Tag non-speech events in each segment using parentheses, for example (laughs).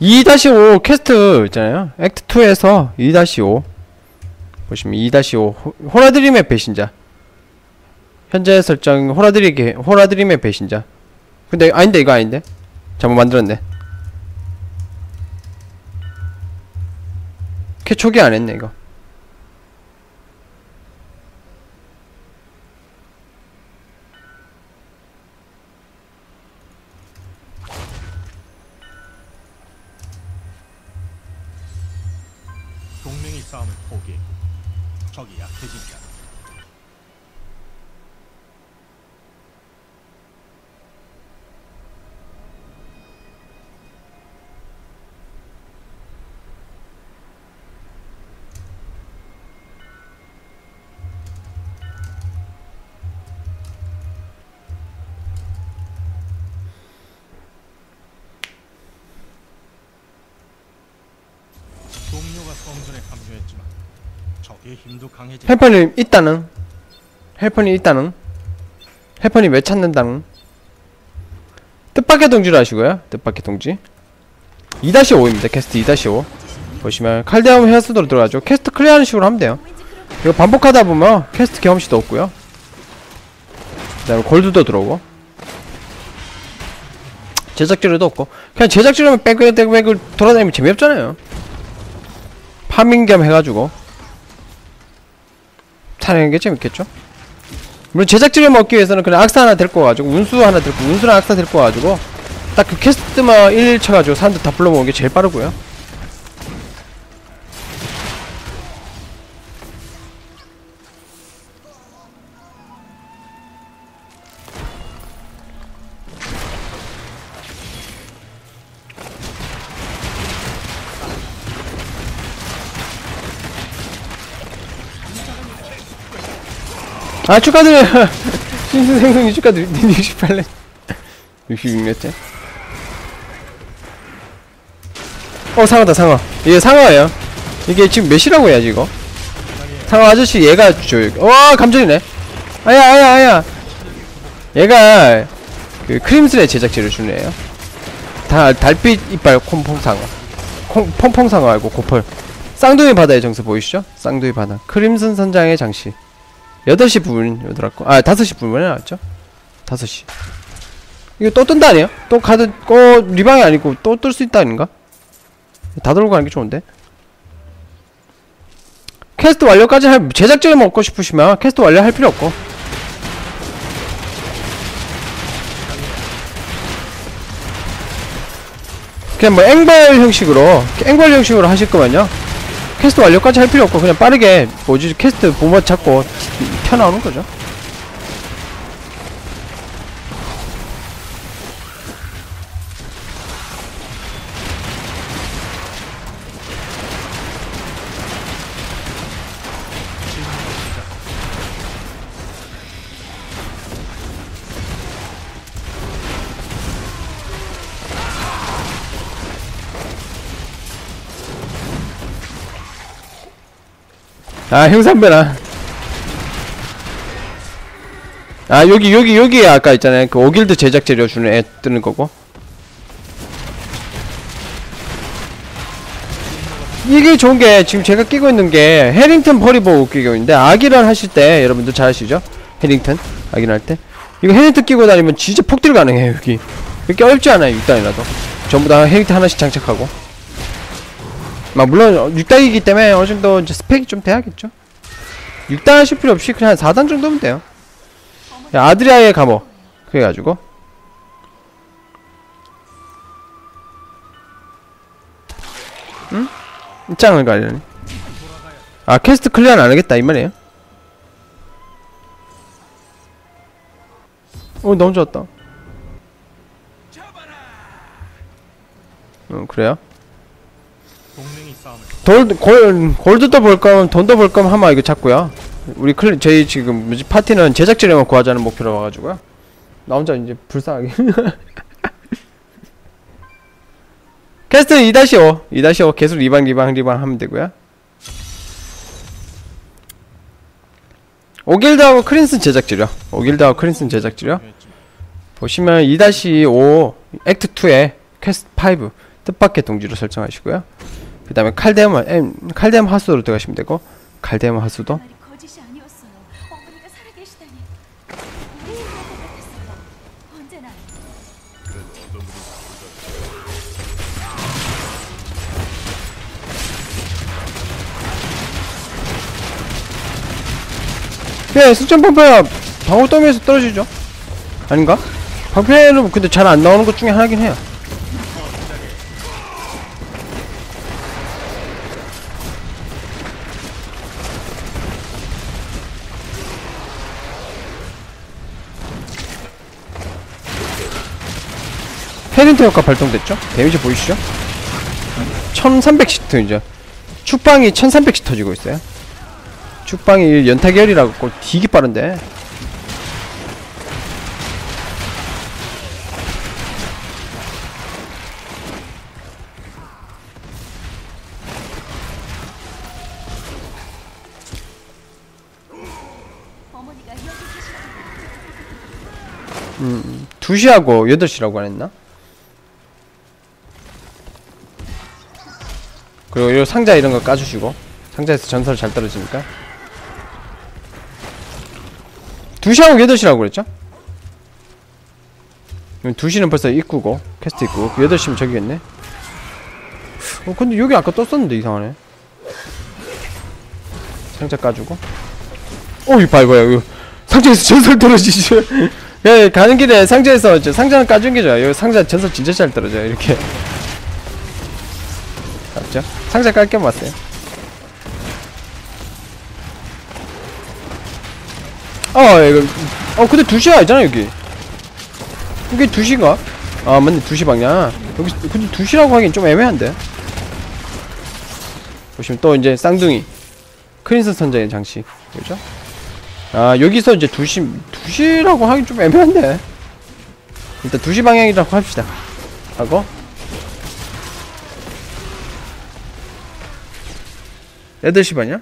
2-5 퀘스트 있잖아요. 액트 2에서 2-5 보시면 2-5 호- 호라드림의 배신자. 현재 설정 호라드림의 호라드림의 배신자. 근데 아닌데 이거 아닌데? 잘못 만들었네. 캐 초기 안 했네 이거. 약해진다. 헬퍼님 있다는? 헬퍼님 있다는? 헬퍼님 왜 찾는다는? 뜻밖의 동지를 하시고요. 뜻밖의 동지. 2-5입니다. 캐스트 2-5 보시면 칼데움 헤어스도로 들어가죠. 캐스트 클리어하는 식으로 하면 돼요. 이거 반복하다 보면 캐스트 경험치도 없고요. 그 다음에 골드도 들어오고. 제작재료도 없고. 그냥 제작재료만 빽빽빽빽을 돌아다니면 재미없잖아요. 파밍 겸 해가지고 타는 게 재밌겠죠? 물론 제작진을 먹기 위해서는 그냥 악사 하나 데리고 와가지고 운수 하나 데리고 운수랑 악사 데리고 와가지고 딱그 캐스트만 1 쳐가지고 사람들 다 불러모으는 게 제일 빠르고요 아 축하드려요. 신수 생성이 축하드립니다 68렙 66렙째? 어 상어다 상어. 이게 상어예요. 이게 지금 몇이라고 해야지 이거? 상어 아저씨 얘가 줘요 와 감정이네. 아야 아야 아야. 얘가 그 크림슨의 제작체를 주는 애요. 다 달빛 이빨 콩퐁상어. 콩, 퐁퐁상어 알고 고펄. 쌍둥이 바다의 정수 보이시죠? 쌍둥이 바다. 크림슨 선장의 장식 8시 부분 들었고 아 5시 부분에 나왔죠? 5시. 이거 또 뜬다 아니에요? 또 카드 어 리방이 아니고 또 뜰 수 있다 아닌가? 다 들고 가는 게 좋은데? 퀘스트 완료까지 할 제작진을 먹고 싶으시면 퀘스트 완료할 필요 없고. 그냥 뭐 앵벌 형식으로 앵벌 형식으로 하실 거면요 퀘스트 완료까지 할 필요 없고 그냥 빠르게 뭐지 퀘스트 보모 찾고 튀어나오는 거죠. 아 형산배나. 아 여기 여기 여기 아까 있잖아요. 그 오길드 제작 재료 주는 애 뜨는 거고. 이게 좋은 게 지금 제가 끼고 있는 게 해링턴 버리보 끼고 있는데 아기런 하실 때 여러분들 잘 아시죠? 해링턴 아기런 할 때. 이거 해링턴 끼고 다니면 진짜 폭딜 가능해요 여기. 이렇게 어렵지 않아요 6단이라도. 전부 다 해링턴 하나씩 장착하고 막 물론 6단이기 때문에 어느 정도 이제 스펙이 좀 돼야겠죠. 6단 하실 필요 없이 그냥 4단 정도면 돼요. 야, 아드리아의 감옥. 그래가지고. 응? 입장을 가려니 아 퀘스트 클리어는 안하겠다 이 말이에요. 어 너무 좋았다. 어 그래요? 돌, 골, 골드도 볼 거면 돈도 볼 거면 하마 이거 잡고요. 우리 클, 저희 지금 뭐지 파티는 제작진에만 구하자는 목표로 와가지고요. 나 혼자 이제 불쌍하게. (laughs) 캐스트 2-5, 2-5 계속 리방 리방 리방 하면 되고요. 오길드하고 크린슨 제작지요. 오길드하고 크린슨 제작지요. 보시면 2-5 액트 2에 퀘스트 5 뜻밖의 동지로 설정하시고요. 그 다음에 칼데몬 M 칼데몬 하수로 들어가시면 되고 칼데몬 하수도 예, 수천 방패가 방울 더미에서 떨어지죠. 아닌가? 방패는 근데 잘 안 나오는 것 중에 하나긴 해요. 페린트 효과 발동됐죠? 데미지 보이시죠? 1300씩 이제 축방이 1300씩 터지고 있어요. 축방이 연타결이라고 되게 빠른데 계시다니. 2시하고 8시라고 안 했나? 그리고 이 상자 이런 거 까주시고. 상자에서 전설 잘 떨어지니까. 2시하고 8시라고 그랬죠? 2시는 벌써 입구고 퀘스트 입구 8시면 저기겠네. 어 근데 여기 아까 떴었는데 이상하네. 상자 까주고. 어 이거 봐 이거야 이거 상자에서 전설 떨어지죠 야 (laughs) 가는 길에 상자에서 저 상자는 까준 게 좋아 여기 상자 전설 진짜 잘 떨어져요 이렇게 맞죠? 상자 깔게 왔어요. 어 이거 어 근데 2시 아니잖아 여기. 여기 2시가? 아 맞네 2시 방향 여기 근데 2시라고 하긴 좀 애매한데. 보시면 또 이제 쌍둥이. 크린스 선장의 장식. 그죠? 아 여기서 이제 2시 2시라고 하긴 좀 애매한데. 일단 2시 방향이라고 합시다. 하고 8시 반이야?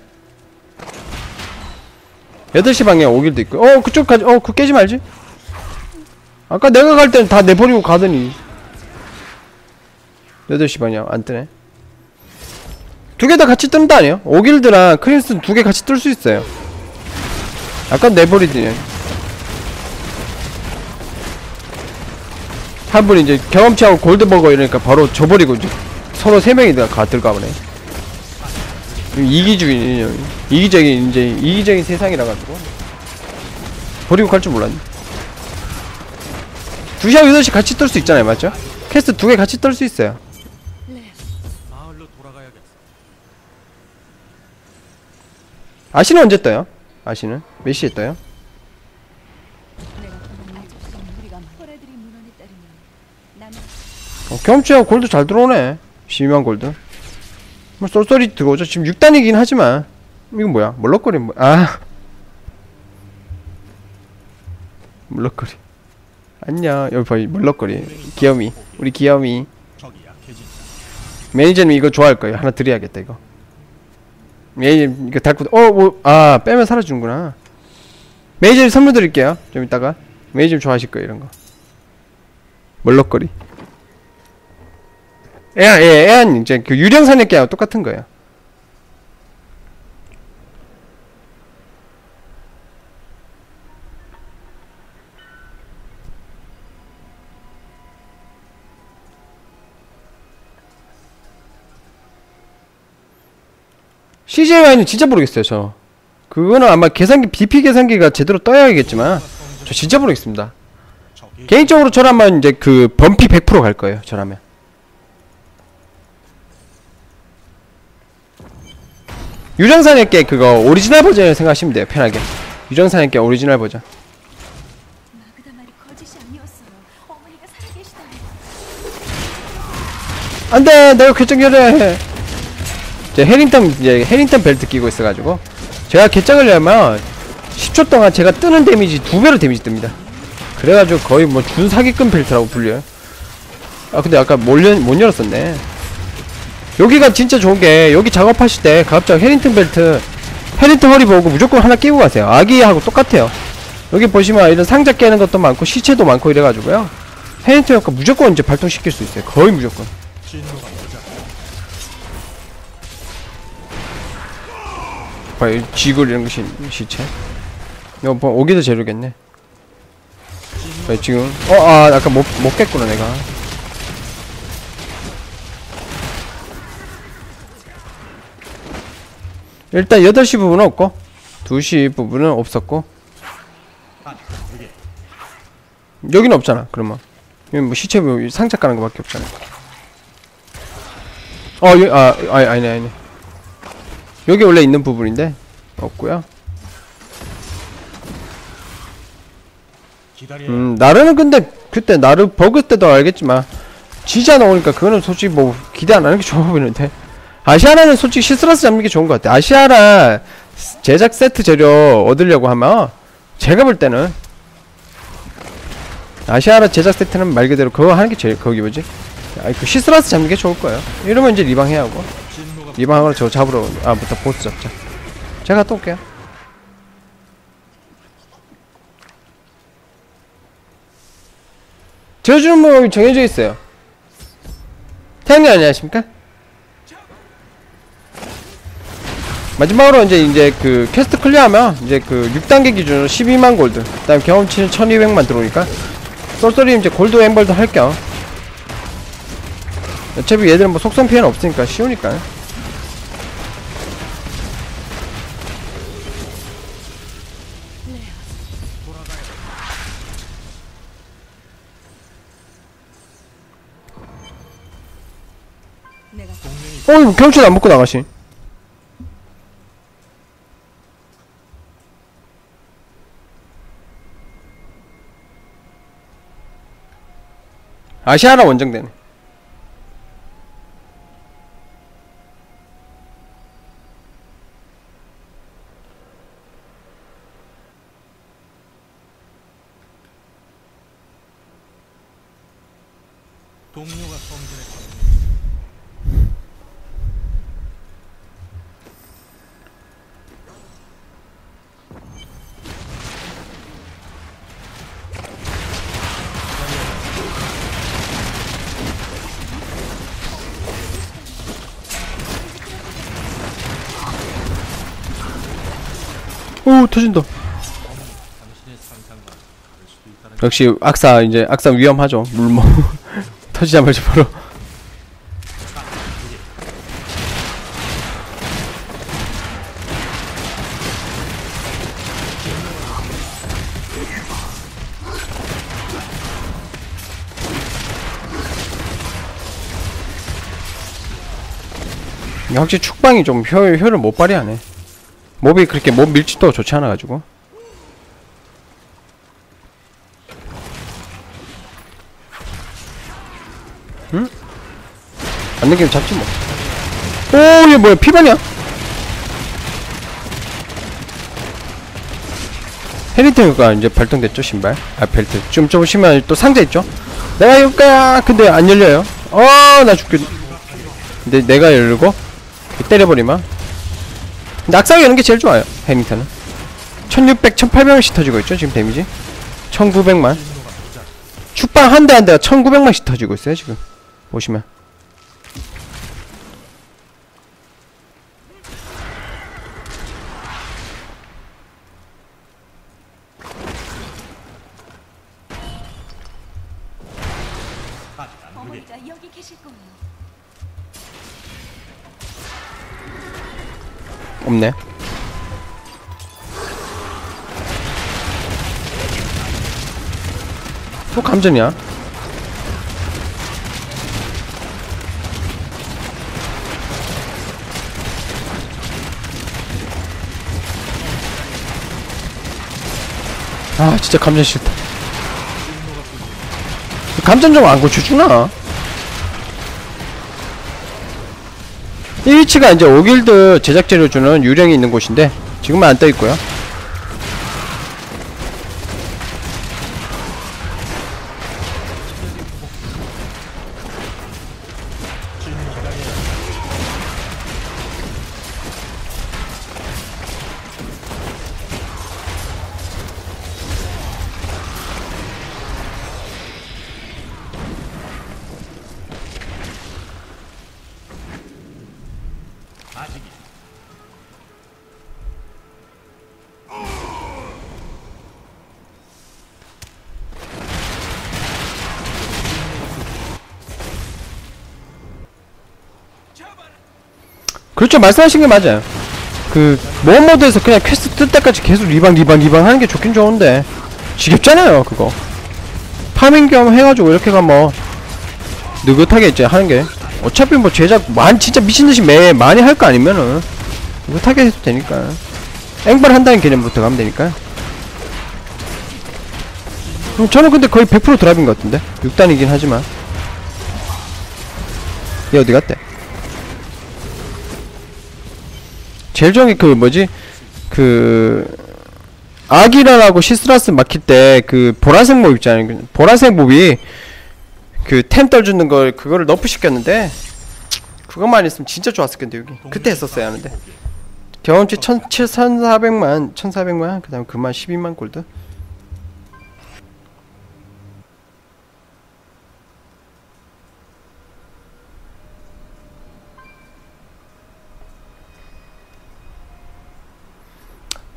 8시 방향 오길도 있고. 어 그쪽 가지 어 그거 깨지 말지. 아까 내가 갈 때는 다 내버리고 가더니. 8시 방향 안 뜨네. 두 개 다 같이 뜨는 거 아니에요? 오길드랑 크린스는 두개 같이 뜰 수 있어요. 아까 내버리더니. 한 분이 이제 경험치하고 골드버거 이러니까 바로 줘버리고 이제 서로 세 명이 다가 들어가 보네 이기주의 이기적인 이제 이기적인 세상이라 가지고 버리고 갈 줄 몰랐네 2시하고 8시 같이 뜰수 있잖아요 맞죠? 캐스트 두 개 같이 뜰수 있어요. 아시는 언제 떠요? 아시는? 몇 시에 떠요? 어, 경험치하고 골드 잘 들어오네 심한 골드 뭐 쏠쏠이 들어오죠. 지금 6단이긴 하지만. 이건 뭐야? 멀럭거리 뭐, 아. 멀럭거리. 안녕. 여기 봐 멀럭거리. 귀여미. 우리 약해진다. 매니저님 이거 좋아할 거예요. 하나 드려야겠다 이거. 매니저님 이거 달고 어뭐아 빼면 사라지는구나. 매니저님 선물 드릴게요. 좀 이따가. 매니저님 좋아하실 거예요 이런 거. 멀럭거리 애안 예, 애안 이제 그 유령 사냥개하고 똑같은 거예요. CJY는 진짜 모르겠어요 저. 그거는 아마 계산기 BP 계산기가 제대로 떠야겠지만 저 진짜 모르겠습니다. 개인적으로 저라면 이제 그 범피 100%갈 거예요 저라면 게 그거 오리지널 버전을 생각하시면 돼요 편하게. 게 오리지널 버전. 안돼! 내가 결정결해. 제 해링턴 이제 해링턴 벨트 끼고 있어가지고. 제가 결정을 내면 10초 동안 제가 뜨는 데미지 두 배로 데미지 뜹니다. 그래가지고 거의 뭐 준사기급 벨트라고 불려요. 아 근데 아까 못, 열, 못 열었었네 여기가 진짜 좋은 게 여기 작업하실 때 갑자기 해링턴 벨트 해링턴 허리 보고 무조건 하나 끼고 가세요. 아기하고 똑같아요. 여기 보시면 이런 상자 깨는 것도 많고 시체도 많고 이래가지고요. 페인트 효과 무조건 이제 발동시킬 수 있어요. 거의 무조건. 봐요 이 쥐굴 이런 거 시, 시체? 이거 뭐 오기도 재료겠네. 봐요, 지금 어아 아까 못, 못 깼구나 내가 일단 8시 부분은 없고 2시 부분은 없었고. 여기는 없잖아 그러면. 여기 뭐 시체 뭐 상자 까는 거 밖에 없잖아. 어 여기 아 아니 아니 아니. 여기 원래 있는 부분인데 없고요. 기다려. 음 나르는 근데 그때 나르 버그 때도 알겠지만 지자 나오니까 그거는 솔직히 뭐 기대 안 하는 게 좋아 보이는데 아시아라는 솔직히 시스라스 잡는 게 좋은 것 같아 아시아라 제작 세트 재료 얻으려고 하면 제가 볼 때는 아시아라 제작 세트는 말 그대로 그거 하는 게 제일 거기 뭐지? 아이 그 시스라스 잡는 게 좋을 거예요. 이러면 이제 리방 해야 하고. 진노가 리방 하고 저 잡으러 아 부터 보스 잡자. 제가 또 올게요. 저주는 뭐 정해져 있어요. 태양님 안녕하십니까? 마지막으로 이제 이제 그 퀘스트 클리어하면 이제 그 6단계 기준으로 12만 골드 그다음 경험치는 1200만 들어오니까 쏠쏠이 이제 골드 엠벌도 할 겸. 어차피 얘들은 뭐 속성 피해는 없으니까 쉬우니까. 내가 어 이거 경치도 안 먹고 나가시 아시아나 원정대네 동료가 성전에 오 터진다. 역시 악사 이제 악사 위험하죠. 물먹 (laughs) 터지자마자 바로. 확실히 축방이 좀 효, 효를 못 발휘하네 몹이 그렇게 몹 밀집도가 좋지 않아가지고 안 느끼면 잡지 뭐. 오, 얘 뭐야? 피반이야? 헤리테가 이제 발동됐죠, 신발. 아, 벨트. 좀, 좀 쉬면 또 상자 있죠? 내가 열까야? 근데 안 열려요. 어, 나 죽겠. 근데 내가 열고, 때려버리면. 낙사가 여는 게 제일 좋아요, 헤리테는. 1600, 1800원씩 터지고 있죠, 지금 데미지? 1900만. 축방 한 대 한 대가 1900만씩 터지고 있어요, 지금. 보시면. 없네. 또 감전이야. 아 진짜 감전 싫다. 감전 좀 안 고쳐주나? 이 위치가 이제 오길드 제작 재료 주는 유령이 있는 곳인데 지금은 안 떠 있고요. 그렇죠. 말씀하신 게 맞아요. 그 모험 모드에서 그냥 퀘스트 뜰 때까지 계속 리방 리방 리방 하는 게 좋긴 좋은데 지겹잖아요 그거. 파밍 겸 해가지고 이렇게 가면 느긋하게 이제 하는 게. 어차피 뭐 제작 만 진짜 미친듯이 매 많이 할 거 아니면은 느긋하게 해도 되니까. 앵벌 한다는 개념부터 가면 되니까. 음, 저는 근데 거의 100% 드랍인 것 같은데? 6단이긴 하지만. 얘 어디 갔대? 제일 좋은 게 그 뭐지? 그 아기라라고 시스라스 막힐 때 그 보라색 몹 있잖아요. 그 보라색 몹이 그 템 떨주는 걸 그거를 너프 시켰는데 그것만 있으면 진짜 좋았을 텐데 여기. 그때 했었어야 하는데. 경험치 1,400만 1,400만? 그 다음 그만 12만 골드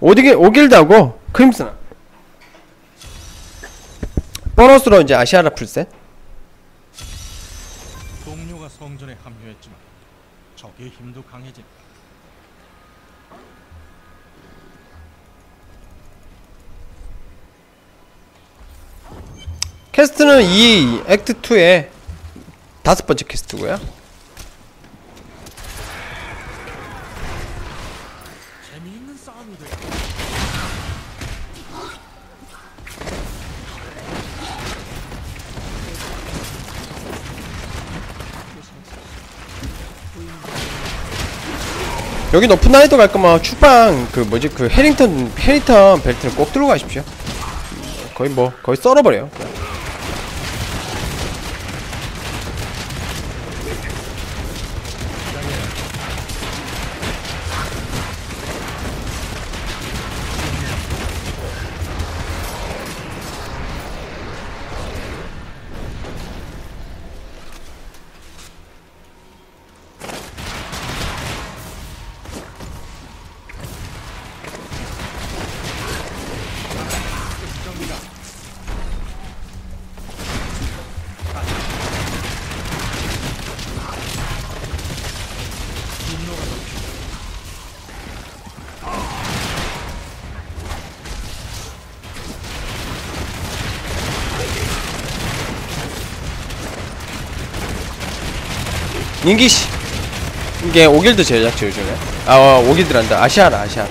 오디게 오길드하고 크림슨 보너스로 이제 아시아라 풀셋 동료가 성전에 합류했지만 적의 힘도 강해진. 퀘스트는 이 액트 2의 다섯 번째 퀘스트고요. 여기 높은 난이도 갈 거면 추방 그 뭐지 그 해링턴 해링턴 벨트는 꼭 들고 가십시오. 거의 뭐 거의 썰어버려요. 그냥. 인기씨. 이게 오길드 제작자 요즘에. 아 어, 오길드란다. 아시아라 아시아라.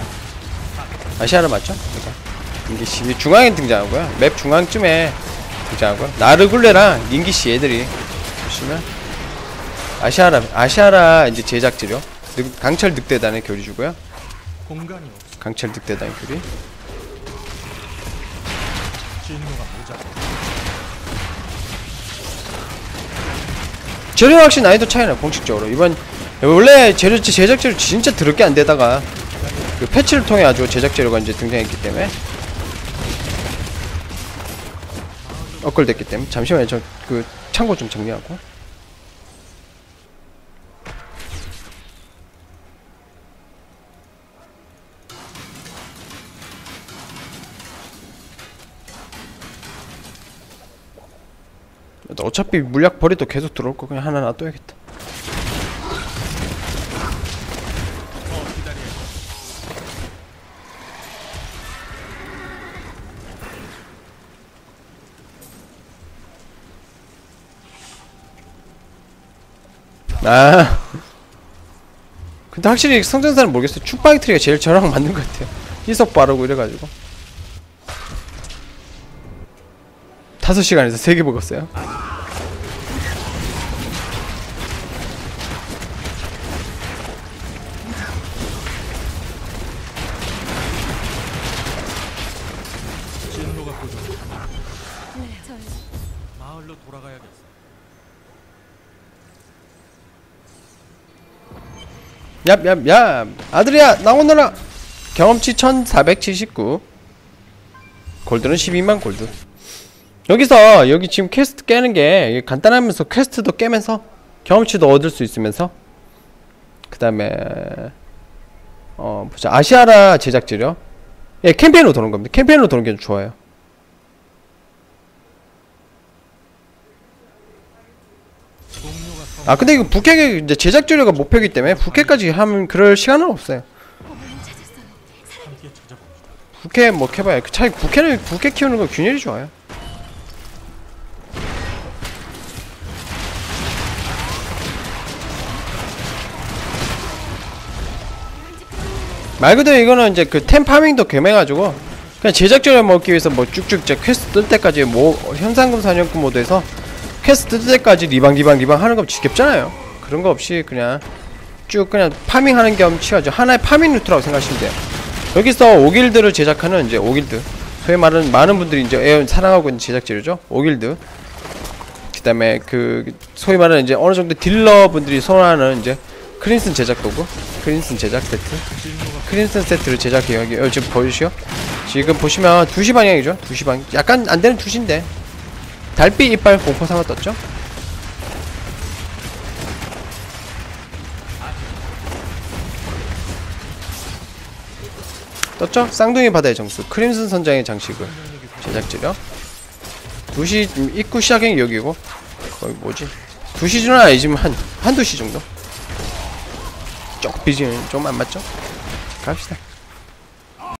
아시아라 맞죠? 그러니까 인기씨. 이 중앙에 등장하고요 맵 중앙쯤에 등장하고요 나르굴레랑 닌기씨 얘들이 보시면 아시아라 아시아라 이제 제작지료 늑- 강철 늑대단의 교리주고요. 강철 늑대단의 교리 재료 확실히 난이도 차이나 공식적으로. 이번 원래 재료 제작 재료 진짜 더럽게 안 되다가 그 패치를 통해 아주 제작 재료가 이제 등장했기 때문에 업글 됐기 때문에 잠시만요. 저 그 창고 좀 정리하고 어차피 물약 버리도 계속 들어올 거 그냥 하나 놔둬야겠다. 아. 근데 확실히 성전사는 모르겠어요. 축방이 트리가 제일 저랑 맞는 것 같아요. 희석 바르고 이래가지고 다섯 시간에서 세개 먹었어요. 얍얍얍. 아들이야 나오너라. 경험치 1479 골드는 12만 골드 여기서 여기 지금 퀘스트 깨는 게 간단하면서 퀘스트도 깨면서 경험치도 얻을 수 있으면서 그 다음에 어 보자. 아시아라 제작지료 예 캠페인으로 도는 겁니다. 캠페인으로 도는 게 좋아요. 아 근데 이거 부캐 이제 제작 재료가 목표이기 때문에 부캐까지 하면 그럴 시간은 없어요. 부캐 뭐 캐봐야 그 차라리 부캐를 부캐 키우는 거 균열이 좋아요 말 그대로 이거는 이제 그 템 파밍도 겸해가지고 그냥 제작자를 먹기 위해서 뭐 쭉쭉 이제 퀘스트 뜰 때까지 뭐 현상금 사냥꾼 모드에서 퀘스트 뜰 때까지 리방 리방 리방 하는 거 지겹잖아요. 그런 거 없이 그냥 쭉 그냥 파밍하는 겸 치하죠. 하나의 파밍 루트라고 생각하시면 돼요. 여기서 오길드를 제작하는 이제 오길드. 소위 말하는 많은 분들이 이제 에어 사랑하고 있는 제작재료죠. 오길드. 그 다음에 그 소위 말하는 이제 어느 정도 딜러 분들이 선호하는 이제 크린슨 제작 도구 크린슨 제작 세트 크린슨 세트를 제작해요 여기 어, 지금 보이시죠 지금 보시면 2시 방향이죠? 2시 방향 약간 안되는 2시인데. 달빛 이빨 공포 상어 떴죠? 떴죠? 쌍둥이 바다의 정수. 크림슨 선장의 장식을 제작재료 2시 입구 시작이 여기고. 거의 뭐지? 2시즌은 아니지만 한 한두 시 정도? 쪽 비지는 좀 안 맞죠? 갑시다